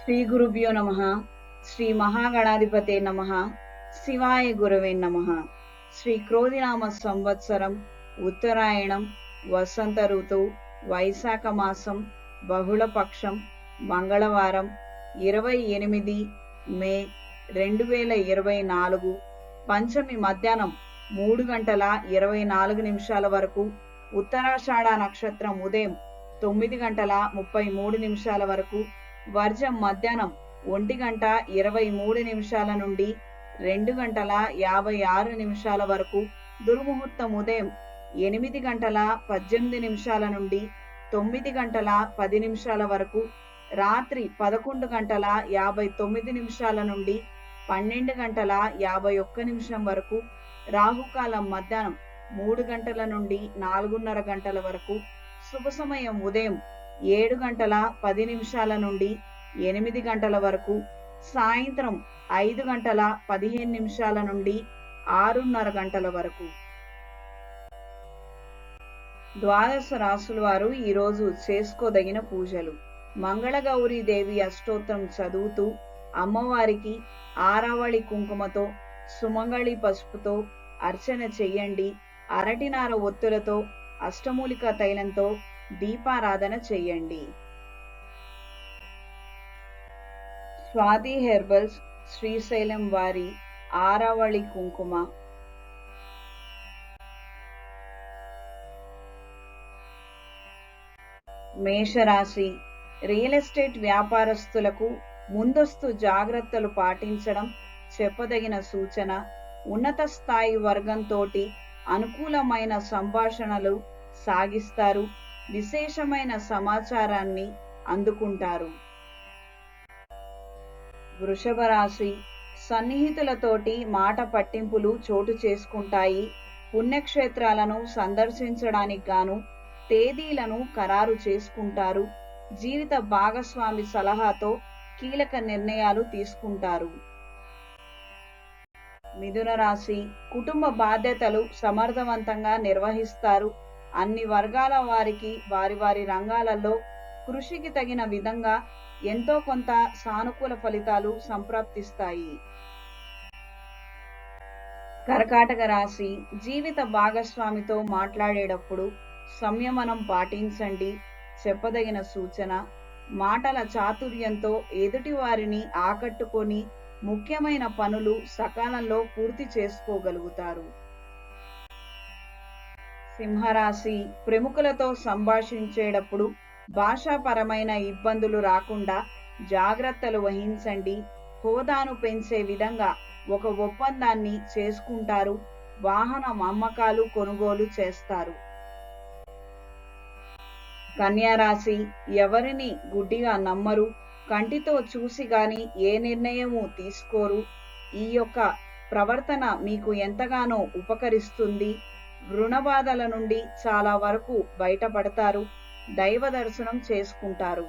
శ్రీ గురుభ్యో నమ. శ్రీ మహాగణాధిపతే నమ. శివాయ గురవే నమ. శ్రీ క్రోధినామ సంవత్సరం ఉత్తరాయణం వసంత ఋతువు వైశాఖ మాసం బహుళపక్షం మంగళవారం ఇరవై ఎనిమిది మే రెండు వేల ఇరవై నాలుగు పంచమి మధ్యాహ్నం మూడు గంటల ఇరవై నాలుగు నిమిషాల వరకు ఉత్తరాషాఢ నక్షత్రం ఉదయం తొమ్మిది గంటల ముప్పై మూడు నిమిషాల వరకు వర్జం మధ్యాహ్నం ఒంటి గంట ఇరవై మూడు నిమిషాల నుండి రెండు గంటల యాభై ఆరు నిమిషాల వరకు దుర్ముహూర్తం ఉదయం ఎనిమిది గంటల పద్దెనిమిది నిమిషాల నుండి తొమ్మిది గంటల పది నిమిషాల వరకు రాత్రి పదకొండు గంటల యాభై తొమ్మిది నిమిషాల నుండి పన్నెండు గంటల యాభై ఒక్క నిమిషం వరకు రాహుకాలం మధ్యాహ్నం మూడు గంటల నుండి నాలుగున్నర గంటల వరకు శుభ సమయం ఉదయం ఏడు గంటల పది నిమిషాల నుండి ఎనిమిది గంటల వరకు సాయంత్రం ఐదు గంటల పదిహేను నిమిషాల నుండి ఆరున్నర గంటల వరకు. ద్వాదశ రాసుల వారు ఈరోజు చేసుకోదగిన పూజలు. మంగళగౌరీ దేవి అష్టోత్తరం చదువుతూ అమ్మవారికి ఆరావళి కుంకుమతో సుమంగళి పసుపుతో అర్చన చెయ్యండి అరటినార ఒత్తులతో అష్టమూలిక తైలంతో దీపారాధన చేయండి. స్వాతి హెర్బల్స్ శ్రీశైలం వారి ఆరావళి కుంకుమ. మేషరాశి రియల్ ఎస్టేట్ వ్యాపారస్తులకు ముందస్తు జాగ్రత్తలు పాటించడం చెప్పదగిన సూచన. ఉన్నత స్థాయి వర్గంతోటి అనుకూలమైన సంభాషణలు సాగిస్తారు. విశేషమైన సమాచారాన్ని అందుకుంటారు. వృషభ రాశి సన్నిహితులతోటి మాట పట్టింపులు చోటు చేసుకుంటాయి. పుణ్యక్షేత్రాలను సందర్శించడానికి గాను తేదీలను ఖరారు చేసుకుంటారు. జీవిత భాగస్వామి సలహాతో కీలక నిర్ణయాలు తీసుకుంటారు. మిథున రాశి కుటుంబ బాధ్యతలు సమర్థవంతంగా నిర్వహిస్తారు. అన్ని వర్గాల వారికి వారి వారి రంగాలలో కృషికి తగిన విధంగా ఎంతో కొంత సానుకూల ఫలితాలు సంప్రాప్తిస్తాయి. కర్కాటక రాశి జీవిత భాగస్వామితో మాట్లాడేటప్పుడు సంయమనం పాటించండి. చెప్పదగిన సూచన మాటల చాతుర్యంతో ఎదుటి వారిని ఆకట్టుకొని ముఖ్యమైన పనులు సకాలంలో పూర్తి చేసుకోగలుగుతారు. సింహరాశి ప్రముఖులతో సంభాషించేటప్పుడు భాషాపరమైన ఇబ్బందులు రాకుండా జాగ్రత్తలు వహించండి. హోదాను పెంచే విధంగా ఒక ఒప్పందాన్ని చేసుకుంటారు. వాహనం అమ్మకాలు కొనుగోలు చేస్తారు. కన్యారాశి ఎవరిని గుడ్డిగా నమ్మరు. కంటితో చూసి గాని ఏ నిర్ణయము తీసుకోరు. ఈ యొక్క ప్రవర్తన మీకు ఎంతగానో ఉపకరిస్తుంది. రుణ బాధల నుండి చాలా వరకు బయటపడతారు. దైవ దర్శనం చేసుకుంటారు.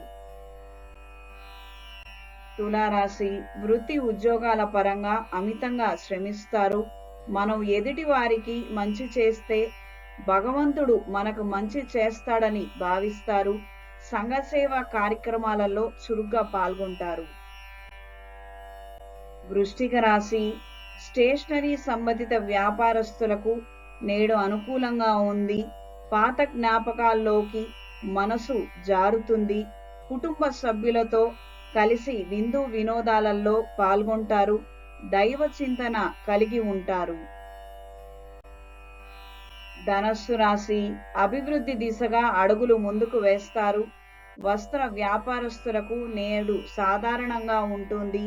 తులారాశి వృత్తి ఉద్యోగాల పరంగా అమితంగా శ్రమిస్తారు. మనం ఎదుటి వారికి మంచి చేస్తే భగవంతుడు మనకు మంచి చేస్తాడని భావిస్తారు. సంఘసేవ కార్యక్రమాలలో చురుగ్గా పాల్గొంటారు. వృష్టిక రాశి స్టేషనరీ సంబంధిత వ్యాపారస్తులకు నేడు అనుకూలంగా ఉంది. పాత జ్ఞాపకాల్లోకి మనసు జారుతుంది. కుటుంబ సభ్యులతో కలిసి విందు వినోదాలలో పాల్గొంటారు. దైవ చింతన కలిగి ఉంటారు. ధనస్సు రాశి అభివృద్ధి దిశగా అడుగులు ముందుకు వేస్తారు. వస్త్ర వ్యాపారస్తులకు నేడు సాధారణంగా ఉంటుంది.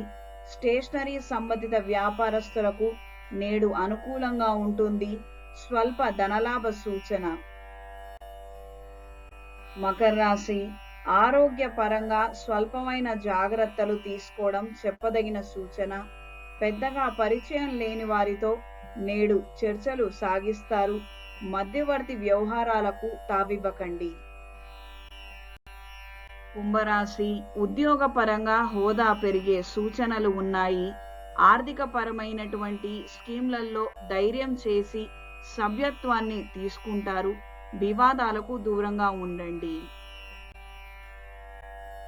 స్టేషనరీ సంబంధిత వ్యాపారస్తులకు నేడు అనుకూలంగా ఉంటుంది. స్వల్ప ధనలాభ సూచన. మకర రాశి ఆరోగ్య పరంగా స్వల్పమైన జాగ్రత్తలు తీసుకోవడం చెప్పదగిన సూచన. పెద్దగా పరిచయం లేని వారితో నేడు చర్చలు సాగిస్తారు. మధ్యవర్తి వ్యవహారాలకు తావివ్వకండి. కుంభరాశి ఉద్యోగ పరంగా హోదా పెరిగే సూచనలు ఉన్నాయి. ఆర్థిక పరమైనటువంటి స్కీమ్లలో ధైర్యం చేసి సభ్యత్వాన్ని తీసుకుంటారు. వివాదాలకు దూరంగా ఉండండి.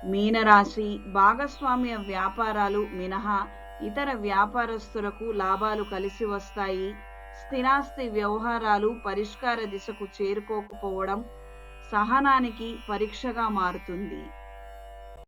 మీనరాశి భాగస్వామ్య వ్యాపారాలు మినహా ఇతర వ్యాపారస్తులకు లాభాలు కలిసి వస్తాయి. స్థిరాస్తి వ్యవహారాలు పరిష్కార దిశకు చేరుకోకపోవడం సహనానికి పరీక్షగా మారుతుంది.